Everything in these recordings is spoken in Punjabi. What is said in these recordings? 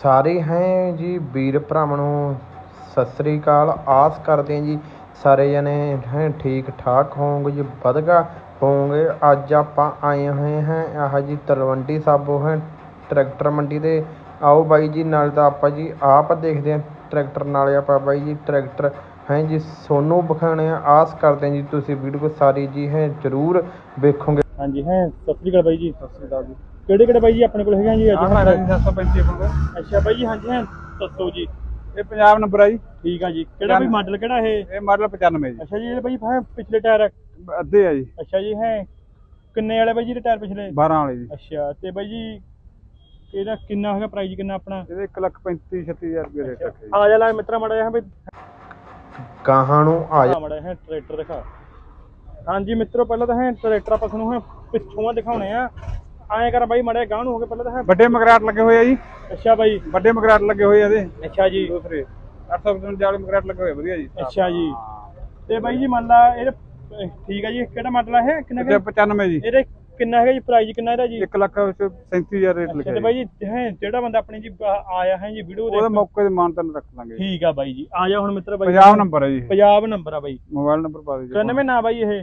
ਸਾਰੇ ਹੈ ਜੀ, ਵੀਰ ਭਰਾਵਾਂ ਨੂੰ ਸਤਿ ਸ੍ਰੀ ਅਕਾਲ। ਆਸ ਕਰਦੇ ਹਾਂ ਜੀ, ਸਾਰੇ ਜਣੇ ਹੈ ਠੀਕ ਠਾਕ ਹੋਵੋਗੇ ਜੀ ਵਧਗਾ ਹੋਵੋਗੇ। ਅੱਜ ਆਪਾਂ ਆਏ ਹੋਏ ਹਾਂ, ਆਹ ਜੀ ਤਲਵੰਡੀ ਸਾਬੋ ਹੈ, ਟਰੈਕਟਰ ਮੰਡੀ ਦੇ। ਆਓ ਬਾਈ ਜੀ, ਨਾਲ ਤਾਂ ਆਪਾਂ ਜੀ ਆਪ ਦੇਖਦੇ ਹਾਂ ਟਰੈਕਟਰ, ਨਾਲੇ ਆਪਾਂ ਬਾਈ ਜੀ ਟਰੈਕਟਰ ਹੈ ਜੀ, ਸੋਨੂੰ ਵਿਖਾਉਣੇ ਆਸ ਕਰਦੇ ਹਾਂ ਜੀ, ਤੁਸੀਂ ਵੀਡੀਓ ਸਾਰੀ ਜੀ ਹੈ ਜ਼ਰੂਰ ਵੇਖੋਗੇ। ਹਾਂਜੀ, ਹੈ, ਸਤਿ ਸ੍ਰੀ ਅਕਾਲ ਬਾਈ ਜੀ, ਸਤਿ ਸ੍ਰੀ ਅਕਾਲ ਜੀ। ਕਿਹੜੇ ਕਿਹੜੇ ਬਾਈ ਜੀ ਆਪਣੇ ਕੋਲ ਹੈਗੇ ਆ ਜੀ ਆਹ ਅੱਜ ਸਾਡਾ ਜੀ 735 ਫੁੱਟ ਅੱਛਾ ਬਾਈ ਜੀ ਹਾਂਜੀ ਹੈ ਦੱਸੋ ਜੀ। ਇਹ ਪੰਜਾਬ ਨੰਬਰ ਆ ਜੀ। ਠੀਕ ਆ ਜੀ। ਕਿਹੜਾ ਵੀ ਮਾਡਲ ਕਿਹੜਾ ਇਹ? ਇਹ ਮਾਡਲ 95 ਜੀ। ਅੱਛਾ ਜੀ ਇਹ ਬਾਈ ਹੈ ਪਿਛਲੇ ਟਾਇਰ ਅੱਧੇ ਆ ਜੀ। ਅੱਛਾ ਜੀ ਹੈ। ਕਿੰਨੇ ਵਾਲੇ ਬਾਈ ਜੀ ਦੇ ਟਾਇਰ ਪਿਛਲੇ? 12 ਵਾਲੇ ਜੀ। ਅੱਛਾ ਤੇ ਬਾਈ ਜੀ ਇਹਦਾ ਕਿੰਨਾ ਹੈਗਾ ਪ੍ਰਾਈਸ ਕਿੰਨਾ ਆਪਣਾ? ਇਹਦੇ 1 ਲੱਖ 35 36000 ਰੁਪਏ ਰੇਟ ਰੱਖਿਆ ਜੀ। ਆ ਜਾ ਲੈ ਮਿੱਤਰਾ ਮੜਾ ਜਾ ਬਈ। ਗਾਹਾਂ ਨੂੰ ਆ ਜਾ। ਮੜਾ ਹੈ ਟਰੈਕਟਰ ਦਿਖਾ। ਹਾਂਜੀ ਮਿੱਤਰੋ ਪਹਿਲਾਂ ਤਾਂ ਹੈ ਟਰੈਕਟਰ ਆਪਾਂ ਤੁਹਾਨੂੰ ਹੈ ਪਿੱਛੋਂ ਆ ਦਿਖਾਉਣੇ ਆ। ਐਂ ਕਰ ਬਾਈ ਮੜਾ ਨੂੰ ਹੋ ਕੇ ਪਹਿਲਾਂ ਤਾਂ ਹੈ ਵੱਡੇ ਮਗਰਾਟ ਲੱਗੇ ਹੋਏ ਆ ਜੀ। ਅੱਛਾ ਬਾਈ। ਵੱਡੇ ਮਗਰਾਟ ਲੱਗੇ ਹੋਏ ਆ ਇਹਦੇ। ਅੱਛਾ ਜੀ। ਦੂਸਰੇ। 855 ਵਾਲੇ ਮਗਰਾਟ ਲੱਗੇ ਹੋਏ ਵਧੀਆ ਜੀ। ਅੱਛਾ ਜੀ। ਤੇ ਬਾਈ ਜੀ ਮੰਨ ਲਾ ਇਹ ਠੀਕ ਹੈ ਜੀ ਕਿਹੜਾ ਮਾਡਲ ਆ ਇਹ? ਕਿੰਨਾ ਤੇ ਕੁ- 95 ਜੀ। ਇਹਦੇ ਕਿੰਨਾ ਹੈਗਾ ਜੀ ਪ੍ਰਾਈਸ ਕਿੰਨਾ ਇਹਦਾ ਜੀ? 1 ਲੱਖ 37000 ਰੇਟ ਲਿਖਿਆ ਤੇ ਬਾਈ ਜੀ ਹੈ ਜਿਹੜਾ ਬੰਦਾ ਆਪਣੀ ਜੀ ਆਇਆ ਹੈ ਜੀ ਵੀਡੀਓ ਉਹਦੇ ਦੇ ਮੌਕੇ ਤੇ ਮਾਨਤਨ ਰੱਖ ਲਾਂਗੇ। ਠੀਕ ਆ ਬਾਈ ਜੀ। ਆ ਜਾ ਹੁਣ ਮਿੱਤਰ ਬਾਈ ਪੰਜਾਬ ਨੰਬਰ ਹੈ ਜੀ ਪੰਜਾਬ ਨੰਬਰ ਆ ਬਾਈ। ਮੋਬਾਈਲ ਨੰਬਰ ਪਾ ਦਿਓ ਜੀ 91 ਨਾ ਬਾਈ ਇਹ।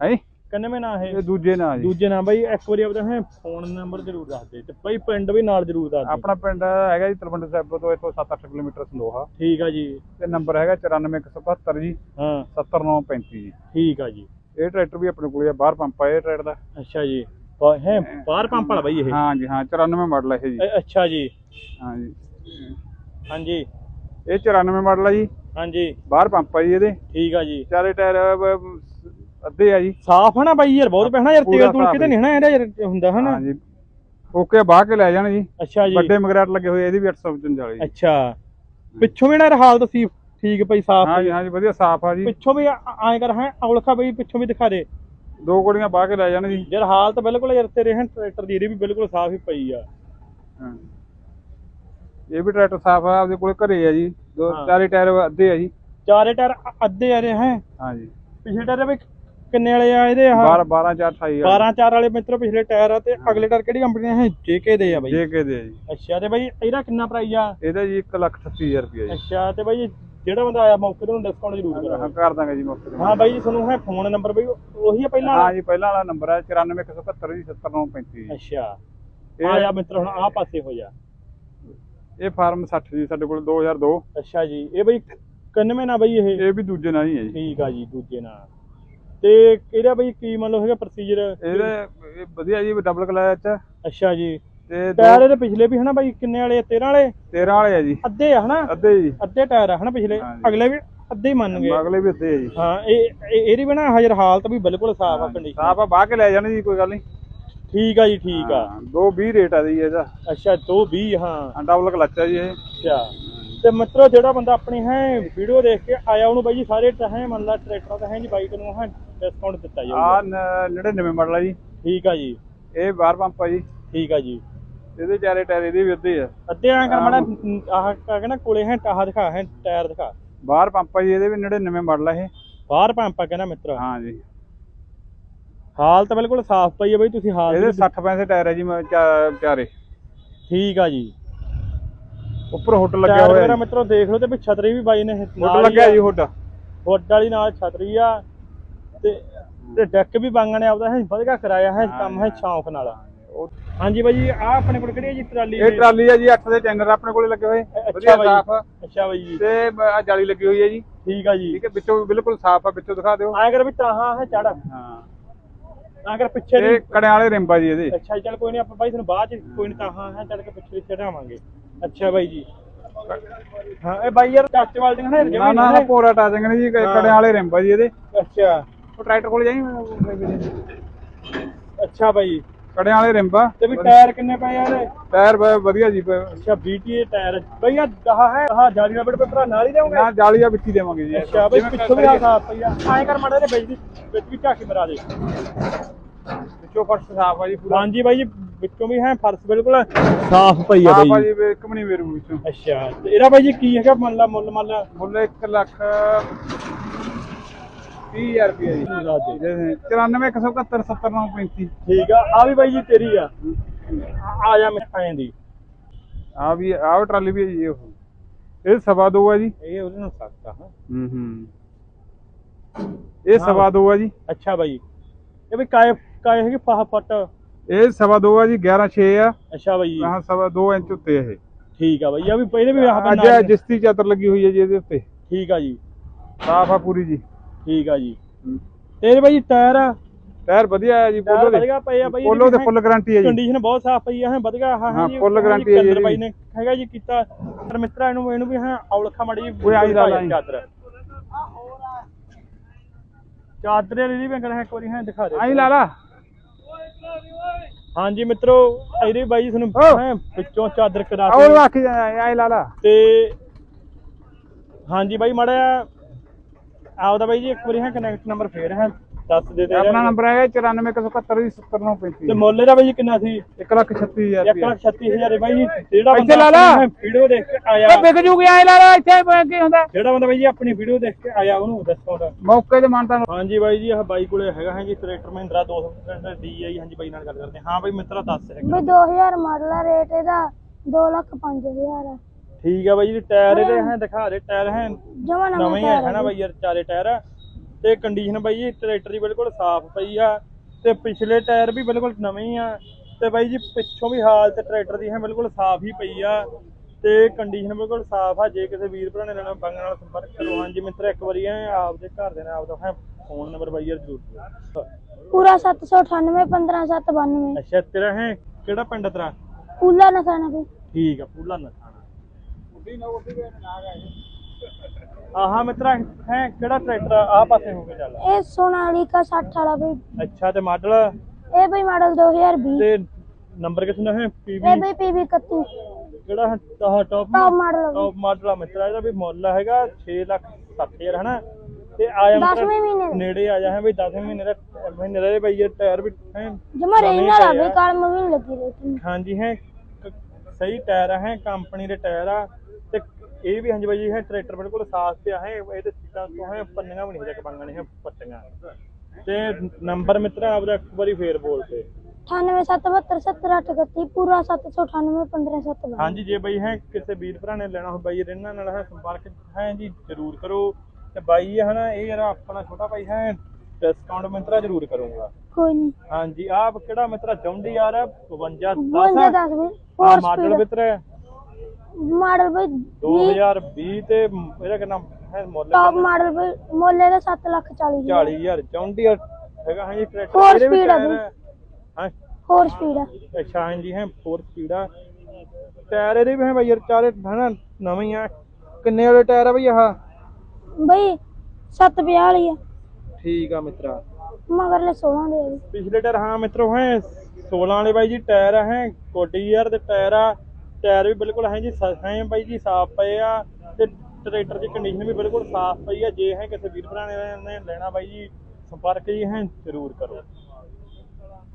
ਹੈ? 91 ਨਾ ਇਹ? ਇਹ ਦੂਜੇ ਨਾਂ ਜੀ। ਦੂਜੇ ਨਾਮ ਬਾਈ ਇੱਕ ਵਾਰੀ ਆਪਦਾ ਹੈ ਫੋਨ ਨੰਬਰ ਜ਼ਰੂਰ ਦੱਸ ਦੇ। ਤੇ ਬਾਈ ਪਿੰਡ ਵੀ ਨਾਲ ਜ਼ਰੂਰ ਦੱਸ ਦੇ। ਆਪਣਾ ਪਿੰਡ ਹੈਗਾ ਜੀ ਤਲਵੰਡੀ ਸਾਹਿਬ ਤੋਂ ਇੱਥੋਂ 7-8 ਕਿਲੋਮੀਟਰ ਸੰਦੋਹਾ। ਠੀਕ ਆ ਜੀ। ਤੇ ਨੰਬਰ ਹੈਗਾ 94177 ਜੀ। ਹਾਂ। 70935 ਜੀ। ਠੀਕ ਆ ਜੀ। ਇਹ ਟਰੈਕਟਰ ਵੀ ਆਪਣੇ ਕੋਲੇ ਆ ਬਾਹਰ ਪੰਪ ਆ ਇਹ ਟਰੈਕਟਰ ਦਾ। ਅੱਛਾ ਜੀ। ਹੈ ਬਾਹਰ ਪੰਪ ਵਾਲਾ ਬਾਈ ਇਹ? ਹਾਂ ਜੀ ਹਾਂ 94 ਮਾਡਲ ਹੈ ਇਹ ਜੀ। ਅੱਛਾ ਜੀ। ਹਾਂ ਜੀ। ਹਾਂਜੀ। ਇਹ 94 ਮਾਡਲ ਆ ਜੀ। ਹਾਂਜੀ। ਬਾਹਰ ਪੰਪ ਆ ਜੀ ਇਹਦੇ। ਠੀਕ ਆ ਜੀ। ਚਾਰੇ ਟਾਇਰ ਅੱਧੇ ਆ ਜੀ। ਸਾਫ਼ ਹੈ ਨਾ ਬਾਈ ਯਾਰ ਬਹੁਤ ਪਹਿਣਾ ਯਾਰ ਤੇਲ ਤੂਲ ਕਿਤੇ ਨਹੀਂ ਨਾ ਇਹਦਾ ਯਾਰ ਹੁੰਦਾ ਹੈ ਨਾ ਹਾਂ ਜੀ ਓਕੇ ਬਾਹ ਕੇ ਲੈ ਜਾਣ ਜੀ। ਅੱਛਾ ਜੀ। ਵੱਡੇ ਮਗਰਾਟ ਲੱਗੇ ਹੋਏ ਇਹਦੀ ਵੀ 845 ਜੀ ਅੱਛਾ। ਪਿੱਛੋਂ ਵੀ ਨਾ ਹਾਲ ਤੁਸੀਂ ਠੀਕ ਪਈ ਸਾਫ਼ ਹਾਂ ਜੀ। ਹਾਂ ਜੀ ਵਧੀਆ ਸਾਫ਼ ਆ ਜੀ। ਪਿੱਛੋਂ ਵੀ ਐਂ ਕਰ ਹੈ ਔਲਖਾ ਬਈ ਪਿੱਛੋਂ ਵੀ ਦਿਖਾ ਦੇ। ਦੋ ਗੋਲੀਆਂ ਬਾਹ ਕੇ ਲੈ ਜਾਣ ਜੀ। ਯਾਰ ਹਾਲ ਤਾਂ ਬਿਲਕੁਲ ਯਾਰ ਤੇਰੇ ਹੈ ਟਰੈਕਟਰ ਦੀ ਇਹਦੀ ਵੀ ਬਿਲਕੁਲ ਸਾਫ਼ ਹੀ ਪਈ ਆ। ਹਾਂ ਇਹ ਵੀ ਟਰੈਕਟਰ ਸਾਫ਼ ਆ ਆਪਦੇ ਕੋਲੇ ਘਰੇ ਆ ਜੀ। ਦੋ। ਚਾਰੇ ਟਾਇਰ ਅੱਧੇ ਆ ਜੀ। ਚਾਰੇ ਟਾਇਰ ਅੱਧੇ ਆ ਰਹੇ ਹੈ। ਹਾਂ ਜੀ ਪਿਛਲੇ ਟਾਇਰ ਵੀ ਕਿੰਨੇ ਵਾਲੇ ਆ ਇਹਦੇ ਆਹ? 12 12 4 28 ਆ 12 4 ਵਾਲੇ ਮਿੱਤਰੋ ਪਿਛਲੇ ਟਾਇਰ ਆ ਤੇ ਅਗਲੇ ਟਾਇਰ ਕਿਹੜੀ ਕੰਪਨੀ ਦੇ ਹੈ ਜੇਕੇ ਦੇ ਆ ਬਾਈ। ਜੇ ਕੇ ਦੇ ਆ ਜੀ। ਅੱਛਾ ਤੇ ਬਾਈ ਇਹਦਾ ਕਿੰਨਾ ਪ੍ਰਾਈਸ ਆ? ਇਹਦਾ ਜੀ 1 ਲੱਖ 38000 ਰੁਪਏ ਜੀ। ਅੱਛਾ ਤੇ ਬਾਈ ਜਿਹੜਾ ਬੰਦਾ ਆਇਆ ਮੌਕੇ ਤੇ ਉਹਨੂੰ ਡਿਸਕਾਊਂਟ ਜ਼ਰੂਰ ਹਾਂ ਕਰਾਂਗੇ ਕਰ ਦਾਂਗੇ ਜੀ ਮੁਫਤ ਹਾਂ ਬਾਈ ਜੀ ਤੁਹਾਨੂੰ ਹੈ ਫੋਨ ਨੰਬਰ ਬਈ ਉਹੀ ਆ ਪਹਿਲਾਂ ਹਾਂ ਜੀ ਪਹਿਲਾਂ ਵਾਲਾ ਨੰਬਰ ਹੈ 94177 ਜੀ 70935 ਜੀ ਅੱਛਾ। ਇਹ- ਆ ਜਾ ਮਿੱਤਰ ਹੁਣ ਆ ਪਾਸੇ ਹੋ ਜਾ। ਇਹ ਫਾਰਮ 60 ਜੀ ਸਾਡੇ ਕੋਲ 2002 ਅੱਛਾ ਜੀ ਇਹ ਬਈ ਕੰਨਵੇਂ ਨਾ ਬਈ ਇਹ? ਇਹ ਵੀ ਦੂਜੇ ਨਾਲ ਹੀ ਹੈ ਜੀ। ਠੀਕ ਆ ਜੀ ਦੂਜੇ ਨਾਲ। ਤੇ ਇਹਦਾ ਬਈ ਕੀ ਮਤਲਬ ਹੈਗਾ ਪ੍ਰੋਸੀਜਰ ਇਹਦੇ ਇਹ ਵਧੀਆ ਜੀ ਡਬਲ ਕਲਚ ਅੱਛਾ ਜੀ। ਤੇ ਟਾਇਰ ਇਹਦੇ ਪਿਛਲੇ ਵੀ ਹਨਾ ਬਾਈ ਕਿੰਨੇ ਵਾਲੇ? ਆ? 13 ਵਾਲੇ? 13 ਵਾਲੇ ਆ ਜੀ। ਅੱਧੇ ਆ ਹਨਾ? ਅੱਧੇ ਜੀ। ਅੱਧੇ ਟਾਇਰ ਆ ਹਨਾ ਪਿਛਲੇ। ਅਗਲੇ ਵੀ ਅੱਧੇ ਹੀ ਮੰਨ ਗਏ। ਅਗਲੇ ਵੀ ਅੱਧੇ ਆ ਜੀ। ਹਾਂ ਇਹ ਇਹ- ਇਹਦੀ ਵੀ ਨਾ ਹਜਰ ਹਾਲਤ ਵੀ ਬਿਲਕੁਲ ਸਾਫ਼ ਆ ਕੰਡੀਸ਼ਨ ਸਾਫ਼ ਆ ਬਾਹ ਕੇ ਲੈ ਜਾਣੇ ਜੀ ਕੋਈ ਗੱਲ ਨਹੀਂ। ਠੀਕ ਆ ਜੀ ਠੀਕ ਆ। ਹਾਂ, ਦੋ 20 ਰੇਟ ਆ ਜੀ ਇਹਦਾ। ਅੱਛਾ 220 ਹਾਂ। ਡਬਲ ਕਲਚ ਆ ਜੀ ਇਹ। ਅੱਛਾ। ਤੇ ਮਿੱਤਰੋ ਜਿਹੜਾ ਬੰਦਾ ਆਪਣੀ ਹੈ ਵੀਡੀਓ ਦੇਖ ਕੇ ਆਇਆ ਉਹਨੂੰ ਬਾਈ ਜੀ ਸਾਰੇ ਟਾਈਮ ਮੰਨ ਲਾ ਟਰੈਕਟਰ ਦਾ ਹੈ ਜੀ ਬਾਈਕ ਨੂੰ ਹੈ ਡਿਸਕਾਊਂਟ ਦਿੱਤਾ ਜਾਊਗਾ। ਆ 99 ਮਾਡਲ ਆ ਜੀ। ਠੀਕ ਆ ਜੀ। ਇਹ ਬਾਹਰ ਪੰਪ ਆ ਜੀ। ਠੀਕ ਆ ਜੀ। ਇਹਦੇ ਚਾਰੇ ਟਾਇਰ ਇਹਦੇ ਵੀ ਅੱਧੇ ਆ। ਅੱਧੇ ਆਂ ਕਰ ਮੜਾ ਆਹ ਕਾ ਨਾ ਕੋਲੇ ਹੈ ਟਾਹ ਦਿਖਾ ਹੈ ਟਾਇਰ ਦਿਖਾ। ਬਾਹਰ ਪੰਪ ਆ ਜੀ ਇਹਦੇ ਵੀ 99 ਮਾਡਲ ਆ ਇਹ। ਬਾਹਰ ਪੰਪ ਆ ਕਹਿੰਦਾ ਮਿੱਤਰ। ਹਾਂ ਜੀ। ਹਾਲ ਤਾਂ ਬਿਲਕੁਲ ਸਾਫ਼ ਪਈ ਹੈ ਬਈ ਤੁਸੀਂ ਹਾਲ ਇਹਦੇ ਦੀ- 60 ਪੈਸੇ ਟਾਇਰ ਆ ਜੀ ਚਾਰੇ। ਠੀਕ ਆ ਜੀ। ਉੱਪਰ ਹੁੱਡ ਲੱਗਿਆ ਹੋਇਆ ਮੇਰਾ। ਮਿੱਤਰੋ ਦੇਖ ਲਓ ਤੇ ਵੀ ਛਤਰੀ ਵੀ ਬਾਈ ਨੇ ਹੁੱਡ ਲੱਗਿਆ ਜੀ ਹੁੱਡ। ਹੁੱਡ ਵਾਲੀ ਨਾਲ ਛਤਰੀ ਆ। ਤੇ ਤੇ ਡੈਕ ਵੀ ਬਾਂਗਾਂ ਨੇ ਆਪਦਾ ਹੈ ਵਧੀਆ ਕਰਾਇਆ ਹੈ ਕੰਮ ਹੈ ਸ਼ੌਂਕ ਨਾਲ। ਹਾਂਜੀ ਬਾਈ ਜੀ ਆ ਆਪਣੇ ਕੋਲ ਕਿਹੜੀ ਹੈ ਜੀ ਟਰਾਲੀ ਇਹ ਟਰਾਲੀ ਆ ਜੀ 8 ਦੇ ਚੈਨਲ ਆਪਣੇ ਕੋਲੇ ਲੱਗੇ ਹੋਏ। ਅੱਛਾ ਵਧੀਆ ਬਾਈ। ਸਾਫ਼। ਅੱਛਾ ਬਾਈ ਜੀ। ਤੇ ਆ ਜਾਲੀ ਲੱਗੀ ਹੋਈ ਹੈ ਜੀ। ਠੀਕ ਆ ਜੀ। ਠੀਕ ਹੈ ਵਿੱਚੋਂ ਬਿਲਕੁਲ ਸਾਫ਼ ਆ ਵਿੱਚੋਂ ਦਿਖਾ ਦਿਓ। ਆਇਆ ਕਰ ਵੀ ਤਾਹਾਂ ਹੈ ਚੜ ਹਾਂ। ਆ ਕਰ ਪਿੱਛੇ ਦੀ ਇਹ ਕੜਿਆਂ ਵਾਲੇ ਰਿੰਬਾ ਜੀ ਇਹਦੇ। ਅੱਛਾ ਜੀ, ਚੱਲ ਕੋਈ ਨਹੀਂ ਆਪਾਂ ਬਾਈ ਤੁਹਾਨੂੰ ਬਾਅਦ ਚ ਕੋਈ ਨਹੀਂ ਹੈ ਚੜ ਕੇ ਪਿੱਛੇ ਚੜਾਵਾਂਗੇ। ਅੱਛਾ ਬਾਈ ਜੀ। ਹਾਂ ਇਹ ਬਾਈ ਯਾਰ ਚਾਚੇ ਵਾਲ ਦੀਆਂ ਨਾ ਨਾ ਨਾ ਨਾ ਪੂਰਾ ਟਾਚਿੰਗ ਨਹੀਂ ਜੀ ਕ- ਕੜਿਆਂ ਵਾਲੇ ਰਿੰਬਾ ਜੀ ਇਹਦੇ। ਅੱਛਾ। ਉਹ ਟਰੈਕਟਰ ਕੋਲ ਜਾਈ ਅੱਛਾ ਬਾਈ। ਕੜਿਆਂ ਵਾਲੇ ਰਿੰਬਾ। ਤੇ ਵੀ ਟਾਇਰ ਕਿੰਨੇ ਪਏ ਯਾਰ ਟਾਇਰ ਬ- ਵਧੀਆ ਜੀ ਪ- ਅੱਛਾ BTA ਟਾਇਰ। ਬਈ ਆ ਆਹ ਹੈ ਆਹ ਜਾਲੀ ਰਬੜ ਪੇਪਰ ਨਾਲ ਹੀ ਦੇਵੋਗੇ ਨਾ ਜਾਲੀ ਆ ਵਿੱਚ ਹੀ ਦੇਵਾਂਗੇ ਜੀ। ਅੱਛਾ ਬਈ ਪਿੱਛੋਂ ਵੀ ਆ ਸਾਫ਼ ਪਈ ਆ। ਐਂ ਕਰ ਮਾੜਾ ਤੇ ਵਿੱਚ ਦੀ ਵਿੱਚ ਵੀ ਝਾਕੀ ਮਰਾ ਦੇ। ਵਿੱਚੋਂ ਫਰਸ਼ ਸਾਫ਼ ਆ ਜੀ ਪੂਰਾ। ਹਾਂਜੀ ਬਾਈ ਜੀ ਵਿੱਚੋਂ ਵੀ ਹੈ ਫਰਸ਼ ਬਿਲਕੁਲ ਸਾਫ਼ ਪਈ ਆ ਸਾਫ਼ ਆ ਬਾਈ ਜੀ ਵੀ ਇੱਕ ਵੀ ਨਹੀਂ ਵੇਰੂ ਵਿੱਚੋਂ। ਅੱਛਾ ਤੇ ਇਹਦਾ ਬਾਈ ਜੀ ਕੀ ਹੈਗਾ ਮੰਨ ਲਾ ਮੁੱਲ? ਮੰਨ ਲਾ ਮੁੱਲ 1 ਲੱਖ 30000 ਰੁਪਏ ਦੇ। 94 171 70935 ਠੀਕ ਆ। ਆ ਵੀ ਬਾਈ ਜੀ ਤੇਰੀ ਆ। ਆ- ਆ ਮਿਠਾਈਆਂ ਦੀ। ਆ ਵੀ ਆਹ ਟਰਾਲੀ ਵੀ ਹੈ ਜੀ ਉਹ। ਇਹ ਸਵਾ ਦੋ ਆ ਜੀ। ਇਹ ਉਹਦੇ ਨਾਲ ਸਕਦਾ ਹਾਂ। ਹੂੰ ਹੂੰ। ਇਹ ਸਵਾ ਦੋ ਆ ਜੀ। ਅੱਛਾ ਬਾਈ। ਇਹ ਵੀ ਕਾਏ ਕਾਏ ਹੈਗੇ ਫਾਹ ਫੱਟ? ਇਹ ਸਵਾ ਦੋ ਆ ਜੀ 11 6 ਆ। ਅੱਛਾ ਬਾਈ ਆਹ ਸਵਾ 2 ਇੰਚ ਉੱਤੇ ਇਹ। ਠੀਕ ਆ ਬਾਈ। ਆ ਵੀ ਇਹਦੇ ਵੀ ਆਹ ਅੱਜ ਜਿਸਤੀ ਚਾਦਰ ਲੱਗੀ ਹੋਈ ਹੈ ਜੀ ਇਹਦੇ ਉੱਤੇ। ਠੀਕ ਆ ਜੀ। ਸਾਫ਼ ਆ ਪੂਰੀ ਜੀ। ਠੀਕ ਆ ਜੀ। ਤੇਰੇ ਬਾਈ ਟਾਇਰ ਆ। ਟਾਇਰ ਵਧੀਆ ਹੈ ਜੀ ਪੋਲੋ ਦੇ। ਵਧੀਆ ਪਏ ਆ ਬਾਈ ਪੋਲੋ ਦੇ ਫੁੱਲ ਗਾਰੰਟੀ ਹੈ ਜੀ। ਕੰਡੀਸ਼ਨ ਬਹੁਤ ਸਾਫ਼ ਪਈ ਆ ਹੈ ਵਧੀਆ ਹਾਂ ਹਾਂ, ਜੀ ਜੀ, guarantee ਹੈ ਜੀ। ਬਾਈ। ਨੇ ਹੈਗਾ ਜੀ ਕੀਤਾ। ਪਰ ਮਿੱਤਰਾ ਇਹਨੂੰ ਇਹਨੂੰ ਵੀ ਹਾਂ ਔਲਖਾ ਮੜੀ ਓਏ ਆਈ ਲਾ ਲਾ। ਚਾਦਰ। ਚਾਦਰ ਇਹਦੀ ਵੀ ਹੈ ਇੱਕ ਵਾਰੀ ਹੈ ਦਿਖਾ ਦੇ। ਆਈ ਲਾ ਲਾ। ਹਾਂਜੀ ਮਿੱਤਰੋ ਇਹਦੇ ਬਾਈ ਤੁਹਾਨੂੰ। ਹੈ ਵਿੱਚੋਂ ਚਾਦਰ ਕਰਾ ਉਹ ਰੱਖ ਆਈ ਲਾ ਲਾ। ਤੇ ਹਾਂਜੀ ਬਾਈ ਮੜਿਆ ਆਪਦਾ ਬਾਈ ਜੀ ਇੱਕ ਵਾਰੀ ਹੈ ਕਨੈਕਟ ਨੰਬਰ ਫੇਰ ਹੈ ਦੱਸ ਦੇ ਦੇ ਆਪਣਾ ਨੰਬਰ ਹੈਗਾ 9417 70935 ਤੇ ਮੁੱਲ ਇਹਦਾ ਬਾਈ ਜੀ ਕਿੰਨਾ ਸੀ? 1 ਲੱਖ 36000 ਇੱਕ ਲੱਖ ਛੱਤੀ ਹਜ਼ਾਰ ਬਾਈ ਜੀ ਜਿਹੜਾ ਇੱਥੇ ਲਾ ਲਾ। ਵੀਡੀਓ ਦੇਖ ਕੇ ਆਇਆ। ਵਿਕ ਜੂਗੀ ਆਈ ਲਾ ਲਾ ਇੱਥੇ ਕੀ ਹੁੰਦਾ? ਜਿਹੜਾ ਬੰਦਾ ਬਾਈ ਜੀ ਆਪਣੀ ਵੀਡੀਓ ਦੇਖ ਕੇ ਆਇਆ ਉਹਨੂੰ ਦੱਸੋ ਦਾ ਮੌਕੇ ਤੇ ਮਾਨਤਾ ਹਾਂਜੀ ਬਾਈ ਜੀ ਆਹ ਬਾਈ ਕੋਲੇ ਹੈਗਾ ਹੈ ਜੀ ਟਰੈਕਟਰ ਮਹਿੰਦਰਾ 200 DI ਹਾਂਜੀ ਬਾਈ ਨਾਲ ਗੱਲ ਕਰਦੇ ਹਾਂ। ਹਾਂ ਬਾਈ ਮਿੱਤਰਾ ਦੱਸ ਹੈਗਾ ਵੀ 2000 ਮਾਡਲ ਆ ਰੇਟ ਇਹਦਾ 2 ਲੱਖ 5000 ਆ। ਠੀਕ ਆ ਬਾਈ ਜੀ ਟਾਇਰ ਇਹਦੇ ਹੈ। ਦਿਖਾ ਦੇ ਟਾਇਰ ਹੈ ਜਮਾ ਨਵਾਂ ਹੈ ਹੈ ਨਾ ਬਾਈ ਯਾਰ ਚਾਰੇ ਟਾਇਰ ਤੇ ਕੰਡੀਸ਼ਨ ਬਾਈ ਜੀ ਟਰੈਕਟਰ ਦੀ ਬਿਲਕੁਲ ਸਾਫ਼ ਪਈ ਆ। ਤੇ ਪਿਛਲੇ ਟਾਇਰ ਵੀ ਬਿਲਕੁਲ ਨਵੇਂ ਹੀ ਆ। ਤੇ ਬਾਈ ਜੀ ਪਿੱਛੋਂ ਵੀ ਹਾਲਤ ਟਰੈਕਟਰ ਦੀ ਹੈ ਬਿਲਕੁਲ ਸਾਫ਼ ਹੀ ਪਈ ਆ। ਤੇ ਕੰਡੀਸ਼ਨ ਬਿਲਕੁਲ ਸਾਫ਼ ਆ। ਜੇ ਕਿਸੇ ਵੀਰ ਭਰਾ ਨੇ ਲੈਣਾ ਬੰਗ ਨਾਲ ਸੰਪਰਕ ਕਰੋ। ਹਾਂਜੀ ਮਿੱਤਰ ਇੱਕ ਵਾਰੀ ਐ ਆਪਦੇ ਘਰ ਦੇ ਨਾਲ ਆਪਦਾ ਹੈ ਫੋਨ ਨੰਬਰ ਬਾਈ ਯਾਰ ਜ਼ਰੂਰ ਦਿਓ। ਪੂਰਾ 798 15792 ਅੱਛਾ ਤੇਰਾ ਹੈ ਕਿਹੜਾ ਪਿੰਡ ਤੇਰਾ? ਪੂਲਾ ਨਸਾਣਾ ਵੀ ਠੀਕ ਆ ਪੂਲਾ ਨਥਾਣਾ ਆਹਾ ਮਿੱਤਰਾ ਹੈ ਕਿਹੜਾ ਟਰੈਕਟਰ ਆ? ਪਾਸੇ ਹੋ ਕੇ ਚੱਲ। ਇਹ ਸੋਨਾਲੀਕਾ 60 ਵਾਲਾ ਵੀ। ਅੱਛਾ ਤੇ ਮਾਡਲ ਇਹ ਬਈ ਮਾਡਲ 2020 ਤੇ ਨੰਬਰ ਕਿਸ ਦਾ ਹੈ ਇਹ ਪੀਵੀ ਬਈ ਪੀਵੀ 31 ਕਿਹੜਾ ਹੈ? ਆਹ top top model top model ਆ ਮਿੱਤਰਾ ਇਹਦਾ ਵੀ ਮੁੱਲ ਹੈਗਾ 6 ਲੱਖ 60000 ਹਨਾ? ਤੇ ਆਇਆ ਦਸਵੇਂ ਮਹੀਨੇ ਦਾ। ਨੇੜੇ ਆ ਜਾ ਹੈ ਬਈ 10ਵੇਂ ਮਹੀਨੇ ਦਾ ਮਹੀਨੇ ਦਾ ਇਹ ਬਈ ਇਹ ਟਾਇਰ ਵੀ ਹੈ ਜਮਾ ਵੀ ਆ। ਕਾਲਮ ਵੀ ਨੀ ਲੱਗੀ ਰਹੀ ਹਾਂਜੀ ਹੈ ਕ- ਸਹੀ ਟਾਇਰ ਹੈ ਕੰਪਨੀ ਦੇ ਟਾਇਰ ਆ। ਵੀ ਹਾਂਜੀ ਬਾਈ ਜੀ ਹੈ ਟਰੈਕਟਰ ਬਿਲਕੁਲ ਸਾਫ਼ ਪਿਆ ਹੈ ਇਹਦੇ ਸੀਟਾਂ ਤੋਂ ਹੈ ਪੰਨੀਆਂ ਵੀ ਨਹੀਂ ਹਜੇ ਬੰਗਣੇ ਹੈ ਪੱਟੀਆਂ ਤੇ ਨੰਬਰ ਮਿੱਤਰਾ ਆਪਦਾ ਇੱਕ ਵਾਰੀ ਫੇਰ ਬੋਲ ਤੇ। 9877770831 ਪੂਰਾ 798 15792 ਹਾਂਜੀ ਜੇ ਬਾਈ ਹੈ ਕਿਸੇ ਵੀਰ ਭਰਾ ਨੇ ਲੈਣਾ ਹੋ ਬਾਈ ਇਹਨਾਂ ਨਾਲ ਹੈ ਸੰਪਰਕ ਹੈ ਜੀ ਜ਼ਰੂਰ ਕਰੋ। ਤੇ ਬਾਈ ਹੈ ਨਾ ਇਹ ਜਿਹੜਾ ਆਪਣਾ ਛੋਟਾ ਭਾਈ ਹੈ ਡਿਸਕਾਊਂਟ ਮਿੱਤਰਾ ਜ਼ਰੂਰ ਕਰੂੰਗਾ। ਕੋਈ ਨਹੀਂ ਹਾਂਜੀ ਆਪ ਕਿਹੜਾ ਮਿੱਤਰਾ ਚਾਹੁੰਦੀ ਯਾਰ 52 52 10 10 ਵੀ 4 ਮਾਡਲ ਮਿੱਤਰ ਮਾਡਲ ਬਈ 2020 ਤੇ ਇਹਦਾ ਕਿੰਨਾ ਹੈ ਮੁੱਲ ਟੌਪ ਮਾਡਲ ਬਈ ਮੁੱਲ ਇਹਦਾ 7 ਲੱਖ 40 40000 ਚਾਹੁੰਦੀ ਹੈਗਾ ਹਾਂ ਜੀ ਟਰੈਕਟਰ ਵੀ speed ਆ ਬਈ। ਹੈ। ਹਾਂ 4 ਸਪੀਡ ਆ। ਅੱਛਾ ਹਾਂਜੀ ਹੈ 4 ਸਪੀਡ ਆ। ਟਾਇਰ ਇਹਦੇ ਵੀ ਹੈ ਬਈ ਯਾਰ ਚਾਰੇ ਹਨਾ ਨਵੇਂ ਹੀ ਆ। ਕਿੰਨੇ ਵਾਲੇ ਟਾਇਰ ਆ ਬਈ ਆਹ? ਬਈ 750 ਵਾਲੀ ਆ। ਠੀਕ ਆ ਮਿੱਤਰਾ। ਮਗਰਲੇ 16 ਦੇ ਆ। ਪਿਛਲੇ ਟਾਇਰ ਹਾਂ ਮਿੱਤਰੋ ਹੈ 16 ਵਾਲੇ ਬਾਈ ਜੀ ਟਾਇਰ ਹੈ ਕੋਡੀ ਯਾਰ ਦੇ ਟਾਇਰ ਆ। ਟਾਇਰ ਵੀ ਬਿਲਕੁਲ ਹੈ ਜੀ ਹੈ ਬਾਈ ਜੀ ਸਾਫ਼ ਪਏ ਆ ਤੇ ਟਰੈਕਟਰ ਦੀ ਕੰਡੀਸ਼ਨ ਵੀ ਬਿਲਕੁਲ ਸਾਫ਼ ਪਈ ਆ। ਜੇ ਹੈ ਕਿਸੇ ਵੀਰ ਭਰਾ ਨੇ ਲੈਣਾ ਬਾਈ ਜੀ ਸੰਪਰਕ ਜੀ ਹੈ ਜ਼ਰੂਰ ਕਰੋ।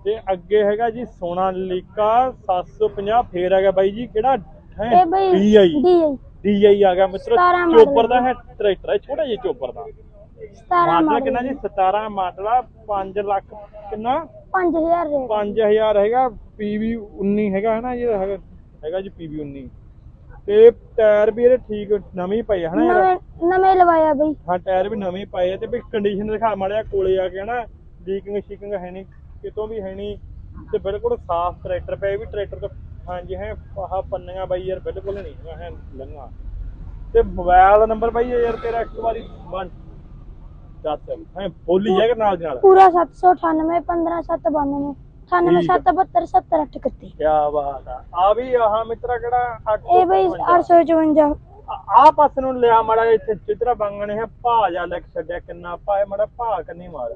ਤੇ ਅੱਗੇ ਹੈਗਾ ਜੀ ਸੋਨਾਲੀਕਾ 750 ਫੇਰ ਹੈਗਾ ਬਾਈ ਜੀ ਕਿਹੜਾ ਹੈ? DI DI ਆ ਗਿਆ ਮਿੱਤਰੋ 17 model ਚੋਪਰ ਦਾ ਹੈ ਟਰੈਕਟਰ ਹੈ ਛੋਟਾ ਜਿਹਾ ਚੋਪਰ ਦਾ। 17 ਮਾਡਲ ਕਿੰਨਾ ਜੀ? 17 ਮਾਡਲ ਆ 5 ਲੱਖ ਕਿੰਨਾ? 5000 ਰੇਟ 5000 ਹੈਗਾ PV 19 ਹੈਗਾ ਹੈ ਨਾ ਇਹ ਹੈਗਾ ਹੈਗਾ ਜੀ PV 19 ਤੇ ਟਾਇਰ ਵੀ ਇਹਦੇ ਠੀਕ ਨਵੇਂ ਹੀ ਪਏ ਆ ਹਨਾ ਯਾਰ? ਨਵੇਂ ਨਵੇਂ ਲਵਾਇਆ ਬਈ। ਹਾਂ ਟਾਇਰ ਵੀ ਨਵੇਂ ਹੀ ਪਏ ਆ ਤੇ ਵੀ ਕੰਡੀਸ਼ਨ ਦਿਖਾ ਮਾੜਿਆ ਕੋਲੇ ਆ ਕੇ ਹਨਾ? ਲੀਕਿੰਗ ਸ਼ੀਕਿੰਗ ਹੈ ਨਹੀਂ ਕਿਤੋਂ ਵੀ ਹੈ ਨਹੀਂ ਤੇ ਬਿਲਕੁਲ ਸਾਫ਼ ਟਰੈਕਟਰ ਪਏ ਵੀ ਟਰੈਕਟਰ ਤੋਂ ਹਾਂਜੀ ਹੈ ਆਹ ਪੰਨੀਆਂ ਬਾਈ ਯਾਰ ਬਿਲਕੁਲ ਨਹੀਂ ਹੈਗਾ ਹੈ ਲੰਗਾ ਤੇ ਮੋਬਾਈਲ ਨੰਬਰ ਬਾਈ ਯਾਰ ਤੇਰਾ ਇੱਕ ਵਾਰੀ ਵਨ ਦੱਸ ਹੈ ਬੋਲੀ ਹੈ ਕਿ ਨਾਲ ਦੀ ਨਾਲ? ਪੂਰਾ 798 15792 9877777831 ਕਿਆ ਬਾਤ ਆ ਆ ਵੀ ਆਹ ਮਿੱਤਰਾ ਕਿਹੜਾ ਅੱਠ ਇਹ ਬਈ 854 ਆ ਪਾਸੇ ਨੂੰ ਲਿਆ ਮਾੜਾ ਇੱਥੇ ਜਿੱਧਰ ਬੰਗਣੇ ਹੈ ਭਾ ਜਾ ਲੈ ਛੱਡਿਆ ਕਿੰਨਾ ਭਾ ਮੜਾ ਭਾ ਕੰਨੀ ਮਾਰ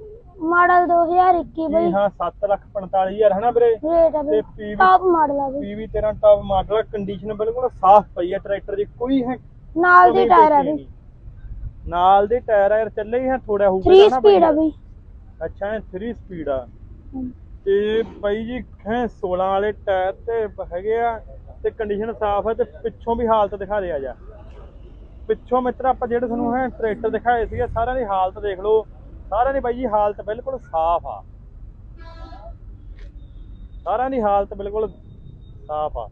ਮਾਡਲ 2021 ਬਈ ਹਾਂ 7 ਲੱਖ 45000 ਹੈ ਨਾ ਵੀਰੇ ਤੇ ਪੀਵੀ ਟਾਪ ਮਾਡਲ ਆ ਬਈ ਪੀਵੀ 13 ਟਾਪ ਮਾਡਲ ਕੰਡੀਸ਼ਨ ਬਿਲਕੁਲ ਸਾਫ਼ ਪਈ ਹੈ ਟਰੈਕਟਰ ਦੀ ਕੋਈ ਹੈ ਨਾਲ ਦੀ ਟਾਇਰ ਆ ਬਈ ਨਾਲ ਦੇ ਟਾਇਰ ਆ ਚੱਲੇ ਹੀ ਹੈ ਥੋੜਾ ਹੋਊਗਾ 3 ਸਪੀਡ ਆ ਬਈ ਅੱਛਾ 3 ਸਪੀਡ ਆ ਤੇ ਬਾਈ ਜੀ, ਹੈ 16 ਵਾਲੇ ਟਾਇਰ ਤੇ ਹੈਗੇ ਆ ਤੇ ਕੰਡੀਸ਼ਨ ਸਾਫ਼ ਹੈ ਤੇ ਪਿੱਛੋਂ ਵੀ ਹਾਲਤ ਦਿਖਾ ਦੇ ਆ ਜਾ। ਪਿੱਛੋਂ ਮਿੱਤਰ, ਆਪਾਂ ਜਿਹੜੇ ਤੁਹਾਨੂੰ ਹੈ ਟਰੈਕਟਰ ਦਿਖਾਏ ਸੀਗੇ, ਸਾਰਿਆਂ ਦੀ ਹਾਲਤ ਦੇਖ ਲਓ। ਸਾਰਿਆਂ ਦੀ ਬਾਈ ਜੀ ਹਾਲਤ ਬਿਲਕੁਲ ਸਾਫ਼ ਆ। ਸਾਰਿਆਂ ਦੀ ਹਾਲਤ ਬਿਲਕੁਲ ਸਾਫ਼ ਆ।